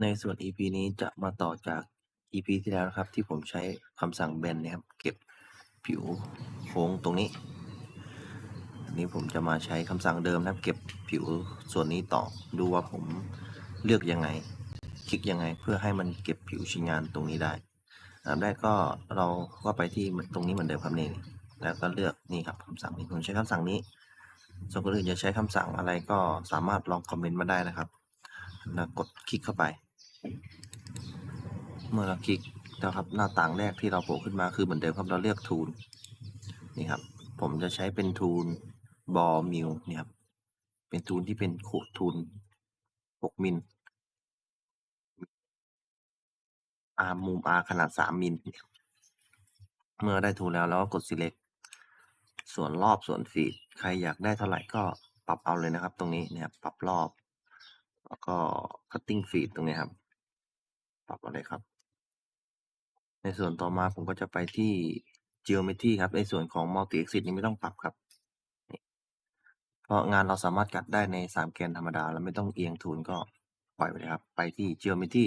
ในส่วน EP นี้จะมาต่อจาก EP ที่แล้วนะครับ ที่ผมใช้คำสั่ง bend นะครับ เก็บผิวโค้งตรงนี้ อันนี้ผมจะมาใช้คำสั่งเดิมนะครับ เก็บผิวส่วนนี้ต่อดูว่าผมเลือกยังไง คลิกยังไงเพื่อให้มันเก็บผิวชิ้นงานตรงนี้ได้อันดับแรกก็เราก็ไปที่ตรงนี้เหมือนเดิมครับนี่แล้วก็เลือกนี่ครับคำสั่งนี้ผมใช้คำสั่งนี้ ส่วนคนอื่นจะใช้คำสั่งอะไรก็สามารถลองคอมเมนต์มาได้นะครับแล้วกดคลิกเข้าไป เมื่อเราคลิกนะครับหน้าต่างแรกที่เราโผล่ขึ้นมาคือเหมือนเดิมครับเราเลือกทูลนี่ครับ ผมจะใช้เป็นทูลบอมิวนี่ครับ เป็นทูลที่เป็นขูดทูล6มิลอาร์มุมอาขนาด 3มิลเมื่อได้ทูลแล้วเราก็กด select ส่วนรอบส่วนฟีดใครอยากได้เท่าไหร่ก็ปรับเอาเลยนะครับ ตรงนี้เนี่ยครับปรับรอบ แล้วก็ cutting feed ตรงนี้ครับ ปรับเอาเลยครับ ในส่วนต่อมาผมก็จะไปที่ geometry ครับ ในส่วนของ multi axis นี่ไม่ต้องปรับครับ เพราะงานเราสามารถกัดได้ใน 3 แกนธรรมดา แล้วไม่ต้องเอียงทูลก็ปล่อยไปเลยครับ ไปที่ geometry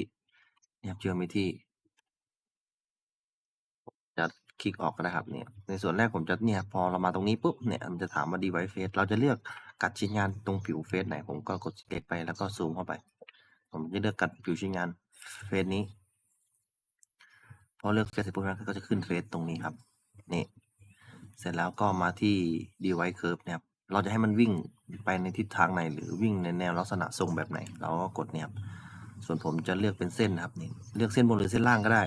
นี่ครับ geometry จะคลิกออกก็ได้ครับเนี่ย ในส่วนแรกผมจะเนี่ยพอเรามาตรงนี้ปุ๊บเนี่ยมันจะถามว่า device face เราจะเลือกกัดชิ้นงานตรงผิวเฟซไหน ผมก็กด select ไปแล้วก็ซูมเข้าไป ผมจะเลือกกัดผิวชิ้นงาน เฟซนี้ พอเลือกเฟซเสร็จปุ๊บก็จะขึ้นเฟซตรงนี้ครับ นี่ เสร็จแล้วก็มาที่ device curve เนี่ยครับเราจะให้มันวิ่งไปในทิศทางไหน หรือวิ่งในแนวลักษณะทรงแบบไหน เราก็กดเนี่ยครับส่วนผมจะเลือกเป็นเส้นนะครับนี่เลือกเส้นบนหรือเส้นล่างก็ได้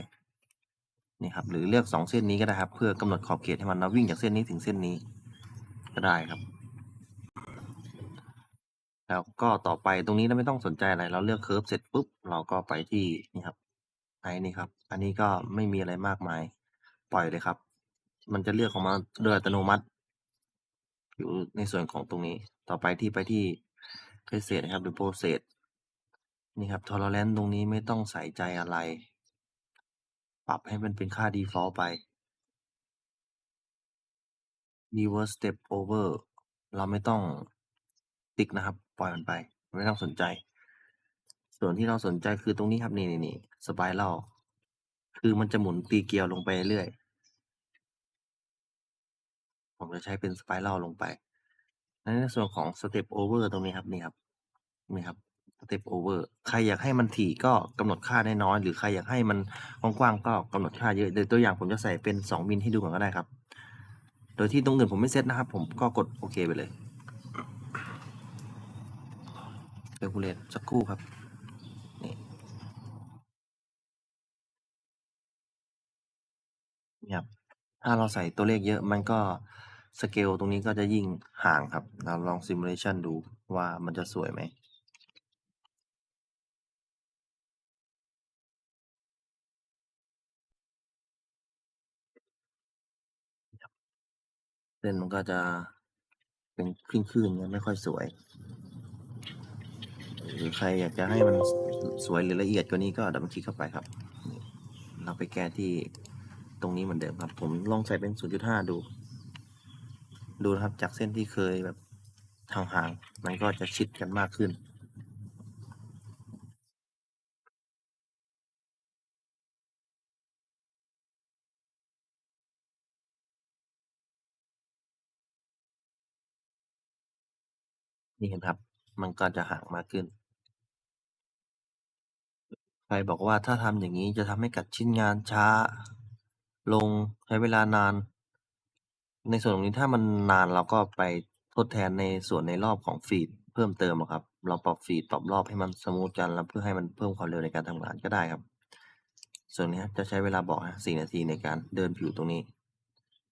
นี่ครับหรือเลือกสองเส้นนี้ก็ได้ครับ เพื่อกำหนดขอบเขตให้มันนะวิ่งจากเส้นนี้ถึงเส้นนี้ก็ได้ครับ แล้วก็ต่อไปตรงนี้เราไม่ต้องสนใจอะไร เราเลือกเคิร์ฟเสร็จปุ๊บ เราก็ไปที่นี่ครับไอ้นี่ครับ อันนี้ก็ไม่มีอะไรมากมาย ปล่อยเลยครับ มันจะเลือกของมาโดยอัตโนมัติ อยู่ในส่วนของตรงนี้ ต่อไปที่ไปที่เพเศษนะครับหรือโปรเซสนี่ครับทอร์เรนตรงนี้ไม่ต้องใส่ใจอะไร ปรับให้มันเป็นค่า default ไป reverse step over เราไม่ต้องติ๊กนะครับ ปล่อยมันไป ไม่ต้องสนใจ ส่วนที่เราสนใจคือตรงนี้ครับนี่นี่นี่สไปรัลคือมันจะหมุนตีเกลียวลงไปเรื่อยผมจะใช้เป็นสไปรัลลงไปในส่วนของ step over ตรงนี้ครับนี่ครับนี่ครับ step over ใครอยากให้มันถี่ก็กำหนดค่าได้น้อย หรือใครอยากให้มันกว้างๆก็กำหนดค่าเยอะโดยตัวอย่างผมจะใส่เป็น 2 มิลให้ดูก่อนก็ได้ครับ โดยที่ตรงอื่นผมไม่เซตนะครับ ผมก็กดโอเคไปเลย เ e กูเลตสักครู่ครับนี่ครับ ถ้าเราใส่ตัวเลขเยอะมันก็สเกลตรงนี้ก็จะยิ่งห่างครับ เราลองซิมูเลชันดูว่ามันจะสวยไหมเส้นมันก็จะเป็นคลื่นๆเนี่ยไม่ค่อยสวย หรือใครอยากจะให้มันสวยหรือละเอียดกว่านี้ก็ดับเบิลคลิกเข้าไปครับ เราไปแก้ที่ตรงนี้เหมือนเดิมครับ ผมลองใส่เป็น 0.5 ดู ดูนะครับจากเส้นที่เคยแบบห่างๆมันก็จะชิดกันมากขึ้นนี่เห็นครับ มันก็จะห่างมากขึ้น ใครบอกว่า ถ้าทำอย่างนี้จะทำให้กัดชิ้นงานช้าลง ใช้เวลานาน ในส่วนตรงนี้ถ้ามันนาน เราก็ไปทดแทนในส่วนในรอบของฟีดเพิ่มเติมอะครับ เราปรับฟีด ปรับรอบให้มันสมูทกัน แล้วเพื่อให้มันเพิ่มความเร็วในการทำงานก็ได้ครับ ส่วนนี้จะใช้เวลาบอกนะ4นาทีในการเดินผิวตรงนี้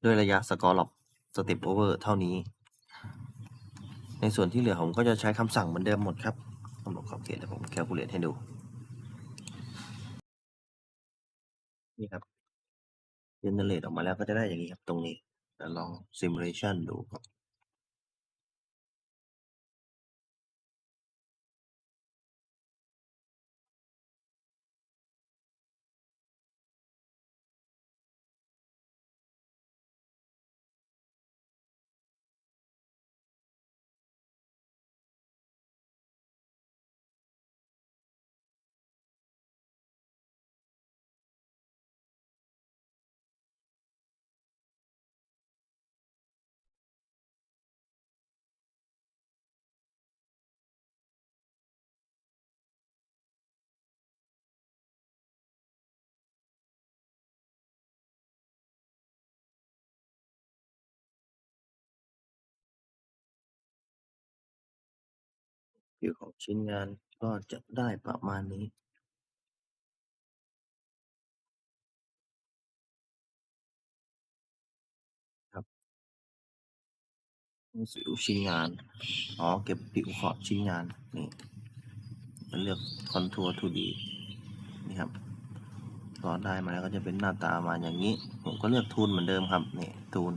ด้วยระยะสกอร์ล็อกสเต็ปโอเวอร์เท่านี้ ในส่วนที่เหลือผมก็จะใช้คำสั่งเหมือนเดิมหมดครับกำหนดขอบเขตแล้วผมแคลคูลเลตให้ดู นี่ครับเจเนเรตออกมาแล้วก็จะได้อย่างนี้ครับตรงนี้ลองซิมูเลชันดูครับ ผิวของชิ้นงานก็จะได้ประมาณนี้ครับสิวชิ้นงาน อ๋อ เก็บผิวขอบชิ้นงาน นี่เลือก Contour 2D นี่ครับพอได้มาแล้วก็จะเป็นหน้าตามาอย่างนี้ ผมก็เลือกทูนเหมือนเดิมครับ นี่ทูน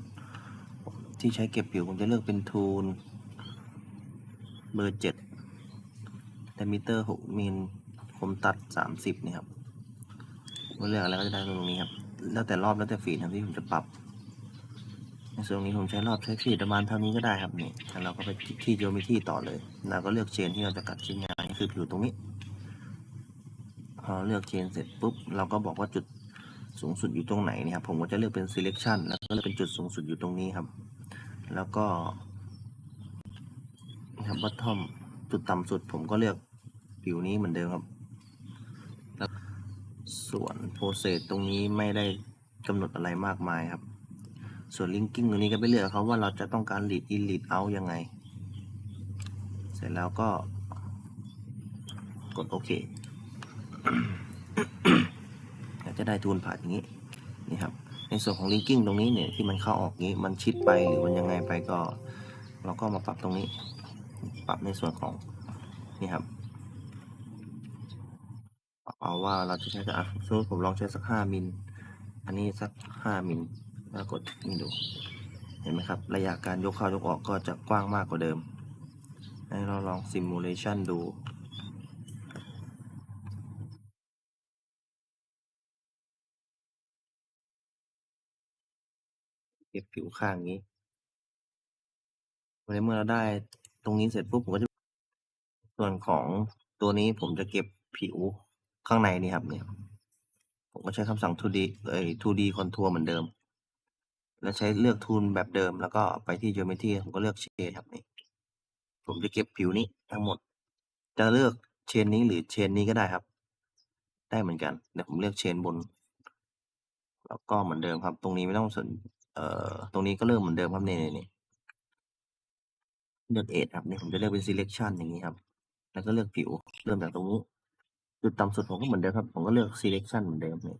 ที่ใช้เก็บผิวผมจะเลือกเป็นทูน เบอร์เจ็ด ดิมิเตอร์หกมิลคมตัดสามสิบนี่ครับผมเลือกอะไรก็จะได้ตรงนี้ครับ แล้วแต่รอบแล้วแต่ฟีดครับที่ผมจะปรับ ในส่วนนี้ผมใช้รอบใช้ฟีดประมาณเท่านี้ก็ได้ครับนี่แล้วเราก็ไปที่ geometry ต่อเลยเราก็เลือกเชนที่เราจะกัดชิ้นงานคือผิวตรงนี้ พอเลือกเชนเสร็จปุ๊บเราก็บอกว่าจุดสูงสุดอยู่ตรงไหนนี่ครับ ผมก็จะเลือกเป็น selection แล้วก็เลือกเป็นจุดสูงสุดอยู่ตรงนี้ครับ แล้วก็นะครับ bottom จุดต่ำสุดผมก็เลือก ผิวนี้เหมือนเดิมครับ แล้วส่วน process ตรงนี้ไม่ได้กำหนดอะไรมากมายครับ ส่วน linking ตรงนี้ก็ไปเลือกเขาว่าเราจะต้องการ lead in lead out ยังไง เสร็จแล้วก็กดโอเคจะได้ทูนผ่านอย่างนี้นี่ครับ ในส่วนของ linking ตรงนี้เนี่ยที่มันเข้าออกนี้มันชิดไปหรือมันยังไงไปก็ เราก็มาปรับตรงนี้ ปรับในส่วนของนี่ครับ เอาว่าเราจะใช้อะสมมติผมลองใช้สักห้ามิล อันนี้สักห้ามิล แล้วกดนี่ดู เห็นไหมครับ ระยะการยกเข้ายกออกก็จะกว้างมากกว่าเดิม ให้เราลอง simulation ดูเก็บผิวข้างนี้ในเมื่อเราได้ตรงนี้เสร็จปุ๊บผมก็จะส่วนของตัวนี้ผมจะเก็บผิว ข้างในนี่ครับเนี่ย ผมก็ใช้คำสั่ง 2D เอ้ย 2D contour เหมือนเดิม แล้วใช้เลือกทูนแบบเดิม แล้วก็ไปที่ geometry ผมก็เลือกเชนครับนี่ ผมจะเก็บผิวนี้ทั้งหมด จะเลือกเชนนี้หรือเชนนี้ก็ได้ครับ ได้เหมือนกัน เดี๋ยวผมเลือกเชนบน แล้วก็เหมือนเดิมครับ ตรงนี้ไม่ต้องสน เอ่อ ตรงนี้ก็เลือกเหมือนเดิมครับนี่นี่เลือกเอทครับนี่ผมจะเลือกเป็น selection อย่างนี้ครับ แล้วก็เลือกผิว เริ่มจากตรงนี้ จุดต่ำสุดผมก็เหมือนเดิมครับ ผมก็เลือก selection เหมือนเดิมนี่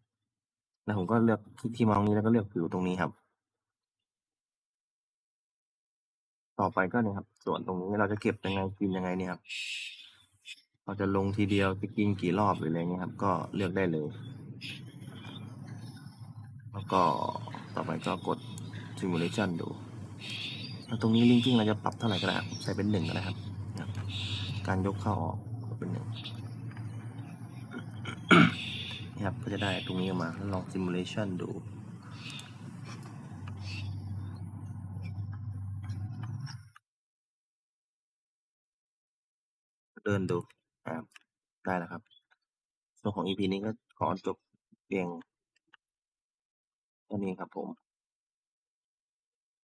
แล้วผมก็เลือกที่ที่มองนี้แล้วก็เลือกผิวตรงนี้ครับ ต่อไปก็เนี่ยครับ ส่วนตรงนี้เราจะเก็บยังไงกินยังไงเนี่ยครับ เราจะลงทีเดียวจะกินกี่รอบหรืออะไรเงี้ยครับ ก็เลือกได้เลย แล้วก็ต่อไปก็กด simulation ดูแล้วตรงนี้ linking เราจะปรับเท่าไหร่ก็ได้ใส่เป็นหนึ่งก็ได้ครับนะครับการยกเข้าออกก็เป็นหนึ่ง นะครับ ก็จะได้ตรงนี้ออกมาลองซิมูเลชันดูเดินดูครับได้แล้วครับ ส่วนของ EP นี้ก็ขอจบเพียงเท่านี้ครับผม